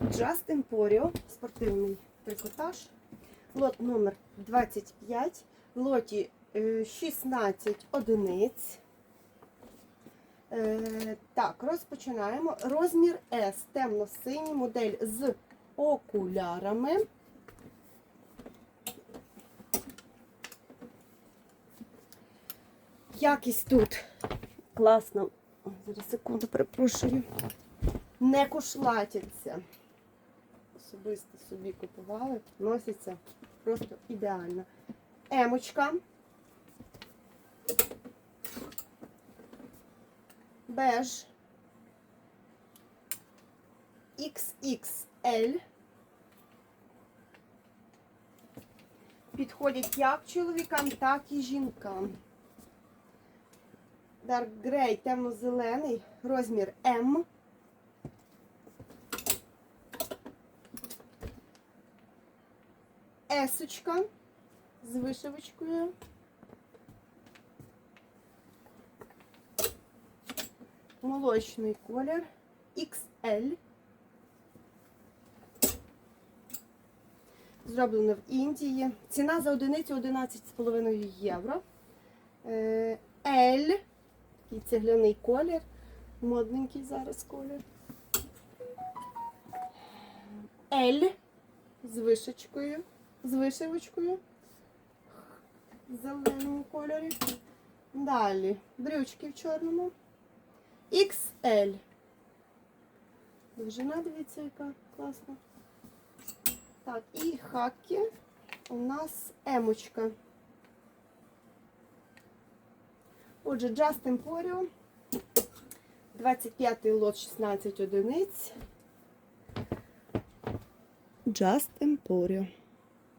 Just Emporio, спортивний трикотаж. Лот номер 25. В лоті е, 16 одиниць. Е, Так, розпочинаємо. Розмір S, темно-синій, модель з окулярами. Якість тут класна. Зараз секунду перепрошую. Не кошлатяться. Особисто собі купували, носиться просто ідеально. Емочка. Беж. XXL. Підходять як чоловікам, так і жінкам. Dark Grey, темно-зелений, розмір М. Есочка з вишивочкою. Молочний колір XL. Зроблено в Індії. Ціна за одиницю 11,5 євро. Е, L. Такий цегляний колір. Модненький зараз колір. L з вишечкою, з вишивочкою в зеленому кольорі. Далі брючки в чорному. XL. Довжина, дивіться, яка класна. Так, і хаки у нас емочка. Отже, Just Emporio. 25 лот 16 одиниць. Just Emporio.